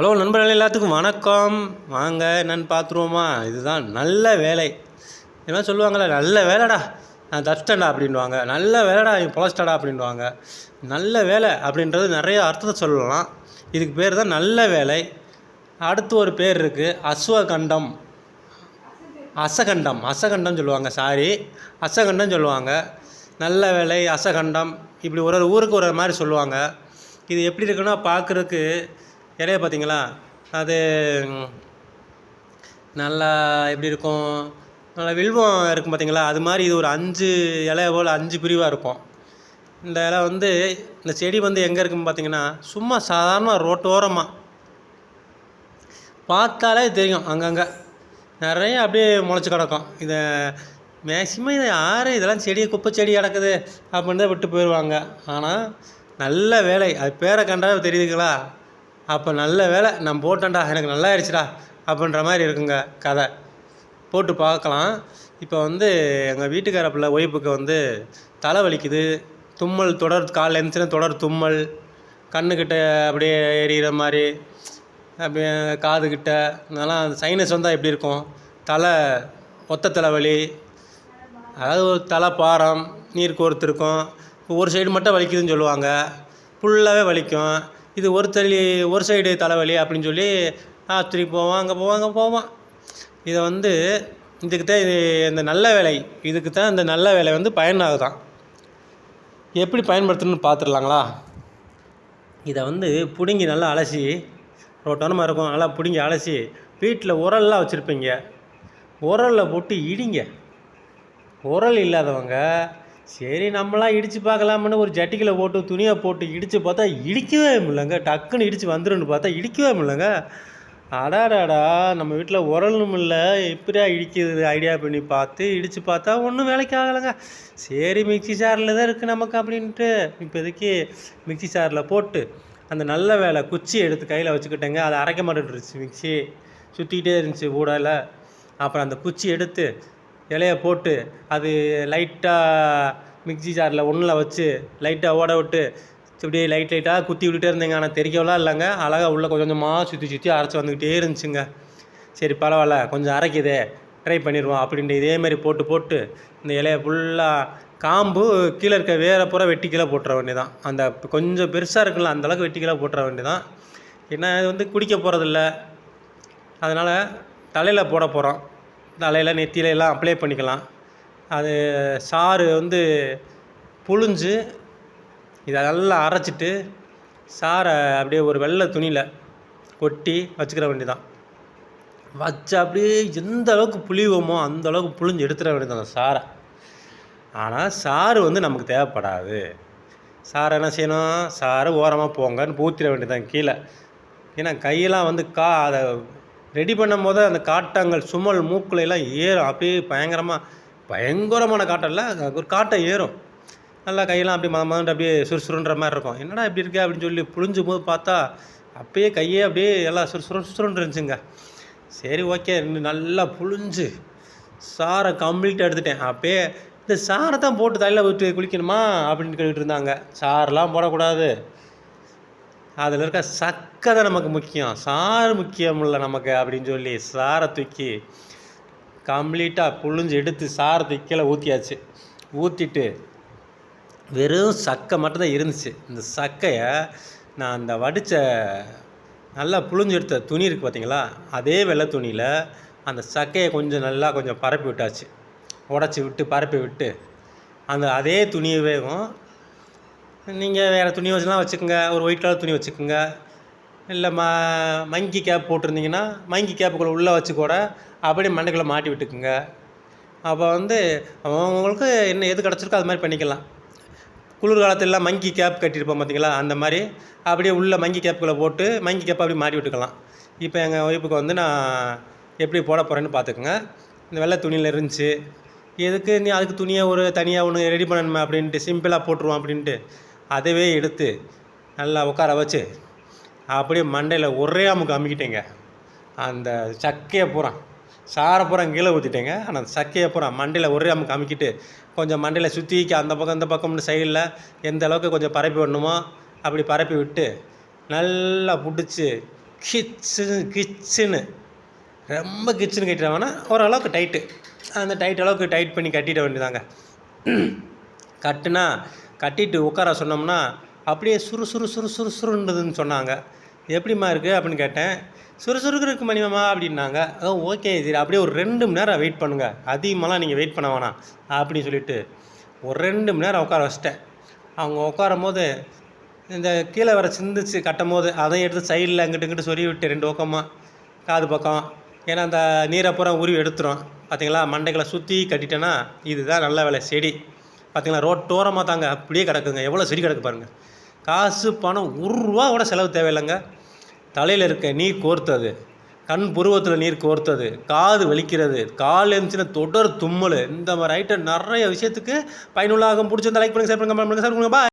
Hello நண்பர்கள் எல்லாத்துக்கும் வணக்கம். வாங்க என்னன்னு பார்த்துருவோமா இதுதான் நல்ல வேலை. என்ன சொல்லுவாங்களே நல்ல வேலைடா. நான் தச்சிட்டேன்டா அப்படின்வாங்க நல்ல வேலைடா நீ பொலஸ்டடா அப்படின்வாங்க நல்ல வேலை அப்படின்றது நிறைய அர்த்தத்தை சொல்லலாம். இதுக்கு பேர் தான் நல்ல வேலை. அடுத்து ஒரு பேர் இருக்குது அஸ்வகண்டம். அசகண்டம். அசகண்டம் சொல்லுவாங்க சாரி அசகண்டம் சொல்லுவாங்க. நல்ல வேலை அசகண்டம். இப்படி ஒரு ஒரு ஊருக்கு ஒரு ஒரு மாதிரி சொல்லுவாங்க. இது எப்படி இருக்குன்னா பார்க்குறதுக்கு இலைய பார்த்தீங்களா அது நல்லா எப்படி இருக்கும்? நல்லா வில்வம் இருக்கும் பார்த்தீங்களா அது மாதிரி இது ஒரு அஞ்சு இலைய போல் அஞ்சு பிரிவாக இருக்கும். இந்த இலை வந்து இந்த செடி வந்து எங்கே இருக்குன்னு பார்த்தீங்கன்னா சும்மா சாதாரண ரோட்டோரமாக பார்த்தாலே தெரியும் அங்கங்கே. நிறைய அப்படியே முளைச்சி கிடக்கும். இதை மேக்சிமம் இதை யார் இதெல்லாம் செடி குப்பை செடி கிடக்குது அப்படின்னு தான் விட்டு போயிடுவாங்க ஆனால் நல்ல வேலை. அது பேரை கண்டா தெரியுதுங்களா? அப்போ நல்ல வேலை. நான் போட்டேன்டா. எனக்கு நல்லா ஆயிடுச்சுடா அப்படின்ற மாதிரி இருக்குங்க கதை. போட்டு பார்க்கலாம். இப்போ வந்து எங்கள் வீட்டுக்கார பிள்ளை ஒய்ஃபுக்கு வந்து தலை வலிக்குது. தும்மல் தொடர் காலைல எழுந்துச்சுன்னா தொடர் தும்மல் கண்ணுக்கிட்ட அப்படியே எரியிற மாதிரி அப்படியே காதுகிட்ட இதெல்லாம் அந்த சைனஸ் வந்தால் எப்படி இருக்கும்? தலை ஒத்த தலைவலி அதாவது ஒரு தலை பாரம் நீர் கோர்த்து இருக்கும். ஒரு சைடு மட்டும் வலிக்குதுன்னு சொல்லுவாங்க. ஃபுல்லாகவே வலிக்கும். இது ஒரு தள்ளி ஒரு சைடு தலைவலி அப்படின்னு சொல்லி ஆஸ்பத்திரிக்கு போவான் அங்கே போவான் அங்கே போவான் இதை வந்து இதுக்கு தான் இது இந்த நல்ல வேலை. இதுக்கு தான் இந்த நல்ல வேலை வந்து பயனாகுதான். எப்படி பயன்படுத்தணும்னு பார்த்துடலாங்களா இதை வந்து பிடுங்கி நல்லா அலசி ரோட்டோனமாக இருக்கும் நல்லா பிடுங்கி அலசி வீட்டில் உரல்லாம் வச்சுருப்பீங்க. உரலில் போட்டு இடிங்க. உரல் இல்லாதவங்க சரி நம்மளாம் இடித்து பார்க்கலாம்னு ஒரு ஜட்டிக்கில் போட்டு துணியை போட்டு இடித்து பார்த்தா இடிக்கவே முடியலங்க. டக்குன்னு இடித்து வந்துருன்னு பார்த்தா இடிக்கவே முடியலங்க. அடாடாடா நம்ம வீட்டில் உரலும் இல்லை. எப்படியா இடிக்கிறது? ஐடியா பண்ணி பார்த்து இடித்து பார்த்தா ஒன்றும் வேலைக்கு ஆகலைங்க. சரி மிக்ஸி சாரில் தான் இருக்குது நமக்கு அப்படின்ட்டு. இப்போதைக்கு மிக்ஸி சாரில் போட்டு அந்த நல்ல வேலை குச்சி எடுத்து கையில் வச்சுக்கிட்டேங்க. அதை அரைக்க மாட்டேன்ருச்சு மிக்ஸி. சுற்றிக்கிட்டே இருந்துச்சு ஊடால. அப்புறம் அந்த குச்சி எடுத்து இலைய போட்டு அது லைட்டாக மிக்ஸி ஜாரில் ஒன்றில் வச்சு லைட்டாக ஓட விட்டு இப்படியே லைட் லைட்டாக குத்தி விட்டுட்டே இருந்தேங்க. ஆனால் தெரிக்கவெல்லாம் இல்லைங்க. அழகாக உள்ளே கொஞ்சம் கொஞ்சமாக சுற்றி சுற்றி அரைச்சி வந்துக்கிட்டே இருந்துச்சுங்க. சரி பரவாயில்ல. கொஞ்சம் அரைக்குதே. ட்ரை பண்ணிடுவோம் அப்படின்ட்டு இதேமாரி போட்டு போட்டு இந்த இலையை ஃபுல்லாக காம்பு கீழே இருக்க வேற பூரா வெட்டி கீழே போட்டுற வேண்டியதான் அந்த கொஞ்சம் பெருசாக இருக்குல்ல அந்த அளவுக்கு வெட்டி கீழே போட்டுற வேண்டியதான் ஏன்னா இது வந்து குடிக்க போகிறதில்ல அதனால் தலையில் போட போகிறோம் தலையில் நெத்தியில எல்லாம் அப்ளை பண்ணிக்கலாம். அது சாறு வந்து புழிஞ்சு இதை நல்லா அரைச்சிட்டு சாறை அப்படியே ஒரு வெள்ளை துணியில் கொட்டி வச்சுக்கிற வேண்டியதான் வச்சு அப்படியே எந்த அளவுக்கு புளிவோமோ அந்த அளவுக்கு புழிஞ்சு எடுத்துட வேண்டியது அந்த சாரை ஆனால் சாறு வந்து நமக்கு தேவைப்படாது. சாரை என்ன செய்யணும்? சாறு ஓரமாக போங்கன்னு ஊற்றிட வேண்டியதான் கீழே. ஏன்னா கையெல்லாம் வந்து கா அதை ரெடி பண்ணும் போது அந்த காட்டங்கள் சுமல் மூக்குல எல்லாம் ஏறும். அப்படியே பயங்கரமாக பயங்கரமான காட்டம் இல்லை. ஒரு காட்டை ஏறும். நல்லா கையெல்லாம் அப்படியே மத மதண்டு அப்படியே சுறுசுறுன்ற மாதிரி இருக்கும். என்னடா இப்படி இருக்கே அப்படின்னு சொல்லி புழிஞ்சும் போது பார்த்தா அப்பயே கையே அப்படியே எல்லாம் சுறுசுறு சுறுன்னு இருந்துச்சுங்க. சரி ஓகே. நல்லா புழிஞ்சு சாரை கம்ப்ளீட்டாக எடுத்துட்டேன். அப்பயே இந்த சாரை தான் போட்டு தலையில் விட்டு குளிக்கணுமா அப்படின்னு கேட்டுட்டு இருந்தாங்க. சாரெலாம் போடக்கூடாது. அதில் இருக்க சக்கை தான் நமக்கு முக்கியம். சாறு முக்கியம் இல்லை நமக்கு அப்படின்னு சொல்லி சாரை தூக்கி கம்ப்ளீட்டாக புழிஞ்சு எடுத்து சாரை தூக்கி கீழே ஊற்றியாச்சு ஊற்றிட்டு வெறும் சக்கை மட்டும்தான் இருந்துச்சு. இந்த சக்கையை நான் அந்த வடித்த நல்லா புழிஞ்சு எடுத்த துணி இருக்குது பார்த்தீங்களா அதே வெள்ளை துணியில் அந்த சக்கையை கொஞ்சம் நல்லா கொஞ்சம் பரப்பி விட்டாச்சு. உடச்சி விட்டு பரப்பி விட்டு அந்த அதே துணியவேவும் நீங்கள் வேறு துணி வச்சுலாம் வச்சுக்கோங்க. ஒரு ஒயிட் கலர் துணி வச்சுக்கோங்க. இல்லை ம மங்கி கேப் போட்டிருந்தீங்கன்னா மங்கி கேப்புக்குள்ளே உள்ளே வச்சு கூட அப்படியே மண்டைக்குள்ளே மாட்டி விட்டுக்குங்க. அப்போ வந்து அவங்களுக்கு என்ன எது கிடச்சிருக்கோ அது மாதிரி பண்ணிக்கலாம். குளிர் காலத்துலலாம் மங்கி கேப் கட்டியிருப்போம் பார்த்தீங்களா அந்த மாதிரி. அப்படியே உள்ளே மங்கி கேப்புக்குள்ளே போட்டு மங்கி கேப்பை அப்படியே மாட்டி விட்டுக்கலாம். இப்போ எங்கள் ஒய்ஃபுக்கு வந்து நான் எப்படி போட போகிறேன்னு பார்த்துக்குங்க இந்த வெள்ளை துணியில் இருந்துச்சு. எதுக்கு நீ அதுக்கு துணியை ஒரு தனியாக ஒன்று ரெடி பண்ணணுமே அப்படின்ட்டு சிம்பிளாக போட்டுருவோம் அப்படின்ட்டு. அதவே எடுத்து நல்லா உட்கார வச்சு அப்படியே மண்டையில் ஒரே அமுக்கு அமுக்கிட்டேங்க. அந்த சக்கையை பூரா சாரை பூரா கீழே ஊற்றிட்டேங்க ஆனால் அந்த சக்கையை பூரா மண்டையில் ஒரே அமுக்கு அமுக்கிட்டு கொஞ்சம் மண்டையில் சுற்றிக்க அந்த பக்கம் இந்த பக்கம்னு சைடில் எந்த அளவுக்கு கொஞ்சம் பரப்பி விடணுமோ அப்படி பரப்பி விட்டு நல்லா பிடிச்சி கிச்சு கிச்சுன்னு ரொம்ப கிச்சுன்னு கட்டிடாங்கன்னா ஓரளவுக்கு டைட்டு அந்த டைட் அளவுக்கு டைட் பண்ணி கட்டிட வேண்டியதாங்க. கட்டுனா கட்டிட்டு உட்கார சொன்னோம்னா அப்படியே சுறு சுறு சுறு சுறு சுருன்றதுன்னு சொன்னாங்க. எப்படிம்மா இருக்குது அப்படின்னு கேட்டேன். சுறுசுறுக்கு இருக்கு மணிமாமா அப்படின்னாங்க. ஓ ஓகே சரி அப்படியே ஒரு ரெண்டு மணி நேரம் வெயிட் பண்ணுங்கள் அதிகமாகலாம் நீங்கள் வெயிட் பண்ண வேணாம் அப்படின்னு சொல்லிட்டு ஒரு ரெண்டு மணி நேரம் உட்கார வச்சிட்டேன். அவங்க உட்காரும் போது இந்த கீழே வர சிந்திச்சு கட்டும் போது அதையும் எடுத்து சைடில் அங்கிட்டு இங்கிட்டு சொருவி விட்டு ரெண்டு பக்கமாக காது பக்கம் ஏன்னா அந்த நீரை பூரா உருவி எடுத்துரும். பார்த்தீங்களா மண்டைகளை சுற்றி கட்டிட்டேன்னா இதுதான் நல்ல வேலை செடி. பார்த்தீங்களா ரோட்டோரமாக தாங்க அப்படியே கிடக்குங்க. எவ்வளோ செடி கிடக்கு பாருங்கள் காசு பணம் ஒரு ரூபா கூட செலவு தேவையில்லைங்க. தலையில் இருக்க நீர் கோர்த்தது. கண் புருவத்தில் நீர் கோர்த்தது. காது வலிக்கிறது. கால் இருந்துச்சுன்னா தொடர் தும்மல். இந்த மாதிரி ஐட்டம் நிறைய விஷயத்துக்கு பயனுள்ளாகும் பிடிச்சிருந்தா லைக் பண்ணுங்கள் ஷேர் பண்ணுங்கள் கமெண்ட் பண்ணுங்கள் சார் பாய்